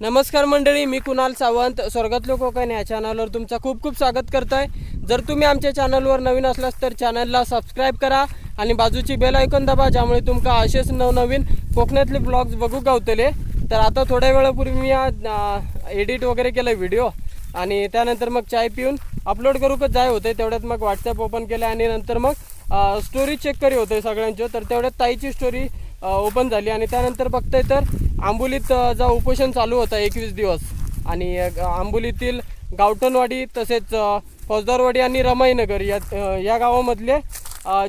नमस्कार मंडळी मी कुणाल सावंत. स्वर्गातलो कोकण या चॅनलवर तुमचं खूप खूप स्वागत करतोय. जर तुम्ही आमच्या चॅनलवर नवीन असलास तर चॅनलला सबस्क्राईब करा आणि बाजूची बेल ऐकून दाबा ज्यामुळे तुमका असेच नवनवीन कोकणातले ब्लॉग्स बघू गावतले. तर आता थोड्या वेळापूर्वी मी एडिट वगैरे केलं व्हिडिओ आणि त्यानंतर मग चाय पिऊन अपलोड करूकच जाय होते तेवढ्यात मग व्हॉट्सअप ओपन केलं आणि नंतर मग स्टोरी चेक करी होते सगळ्यांची. तर तेवढ्यात ताईची स्टोरी ओपन झाली आणि त्यानंतर बघताय तर आंबोलीत जा उपोषण चालू होता एकवीस दिवस आणि आंबोलीतील गावठणवाडी तसेच फौजदारवाडी आणि रमाईनगर या या गावामधले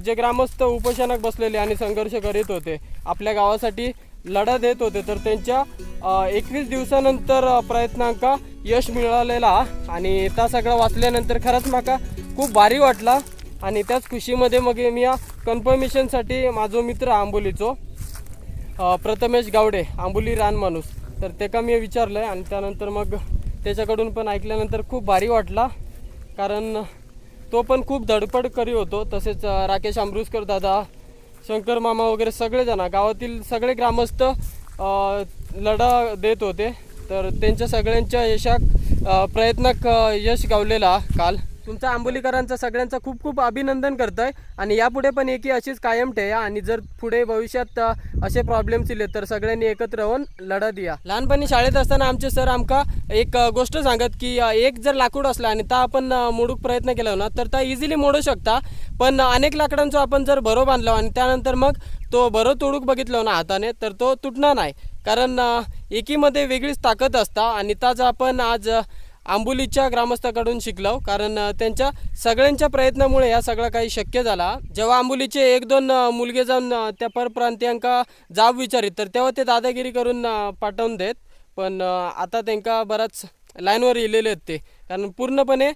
जे ग्रामस्थ उपोषणात बसलेले आणि संघर्ष करीत होते आपल्या गावासाठी लढा देत होते तर त्यांच्या एकवीस दिवसानंतर प्रयत्नांका यश मिळालेला आणि त्या सगळं वाचल्यानंतर खरंच माका खूप भारी वाटला. आणि त्याच खुशीमध्ये मग मी या कन्फर्मेशनसाठी माझो मित्र आंबोलीचो प्रथमेश गावडे आंबोली रान माणूस. तर ते का मी विचारलं आहे आणि त्यानंतर मग त्याच्याकडून पण ऐकल्यानंतर खूप भारी वाटला. कारण तो पण खूप धडपड करी होतो. तसेच राकेश आंब्रुसकर दादा शंकर मामा वगैरे सगळेजण गावातील सगळे ग्रामस्थ लढा देत होते. तर त्यांच्या सगळ्यांच्या यशाक प्रयत्न यश गावलेला काल. तुमचा आंबोलीकरांचा सगळ्यांचं खूप खूप अभिनंदन करतोय. आणि यापुढे पण एकी अशीच कायम ठेवा आणि जर पुढे भविष्यात असे प्रॉब्लेम्स येले तर सगळ्यांनी एकत्र होऊन लढा द्या लहानपणी शाळेत असताना आमचे सर आमका एक गोष्ट सांगत की एक जर लाकूड असला आणि ता आपण मोडूक प्रयत्न केला ना तर ता इझिली मोडू शकता. पण अनेक लाकडांचा आपण जर भरो बांधला आणि त्यानंतर मग तो भरो तोडूक बघितलो ना हाताने तर तो तुटणार नाही. कारण एकीमध्ये वेगळीच ताकद असता आणि त्याचा आपण आज आंबोलीच्या ग्रामस्थाकडून शिकलो कारण त्यांच्या सगळ्यांच्या प्रयत्नामुळे या सगळं काही शक्य झाला. जेव्हा आंबोलीचे एक दोन मुलगे जाऊन त्या परप्रांतीयांका जाब विचारित तर तेव्हा ते दादागिरी करून पाठवून देत. पण आता त्यांका बराच लाईनवर येलेले आहेत ते. कारण पूर्णपणे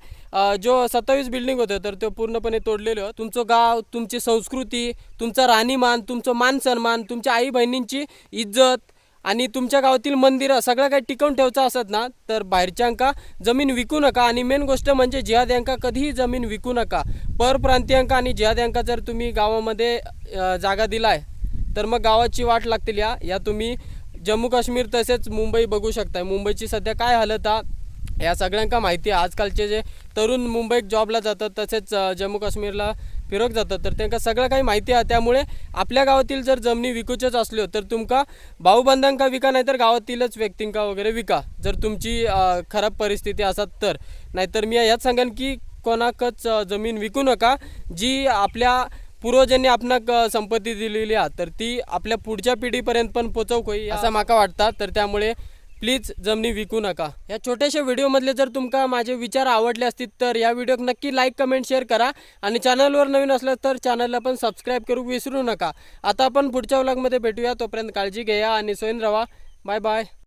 जो सत्तावीस बिल्डिंग होते तर ते पूर्णपणे तोडलेले. तुमचं गाव तुमची संस्कृती तुमचा राहणीमान तुमचं मान सन्मान तुमच्या आई बहिणींची इज्जत आणि तुमच्या गावातील मंदिरं सगळं काही टिकवून ठेवचं असत ना तर बाहेरच्यांका जमीन विकू नका. आणि मेन गोष्ट म्हणजे जिहाद्यांका कधीही जमीन विकू नका. परप्रांतीयांका आणि जिहाद्यांका जर तुम्ही गावामध्ये जागा दिलाय तर मग गावाची वाट लागतील या. या तुम्ही जम्मू काश्मीर तसेच मुंबई बघू शकताय. मुंबईची सध्या काय हालत आ या सगळ्यांका माहिती आहे. आजकालचे जे तरुण मुंबईत जॉबला जातात तसेच जम्मू काश्मीरला फिरक जातात. तर त्यांना सगळं काही माहिती आहे. त्यामुळे आपल्या गावातील जर जमिनी विकूच्याच असल्यो तर तुमका भाऊबंधांका विका नाहीतर गावातीलच व्यक्तींका वगैरे विका. जर तुमची खराब परिस्थिती असत तर. नाहीतर मी याच सांगेन की कोणाकच जमीन विकू नका. जी आपल्या पूर्वजांनी आपणाक संपत्ती दिलेली आहे तर ती आपल्या पुढच्या पिढीपर्यंत पण पोचवक होई असं माका वाटतं. तर त्यामुळे प्लीज जमनी विकू नका. या छोट्याशा व्हिडिओमधले जर तुमका माझे विचार आवडले असतील तर या व्हिडिओक नक्की लाईक कमेंट शेअर करा. आणि चॅनलवर नवीन असलं तर चॅनलला पण सबस्क्राईब करू विसरू नका. आता आपण पुढच्या व्लॉगमध्ये भेटूया. तोपर्यंत काळजी घ्या आणि सोयीन रवा. Bye bye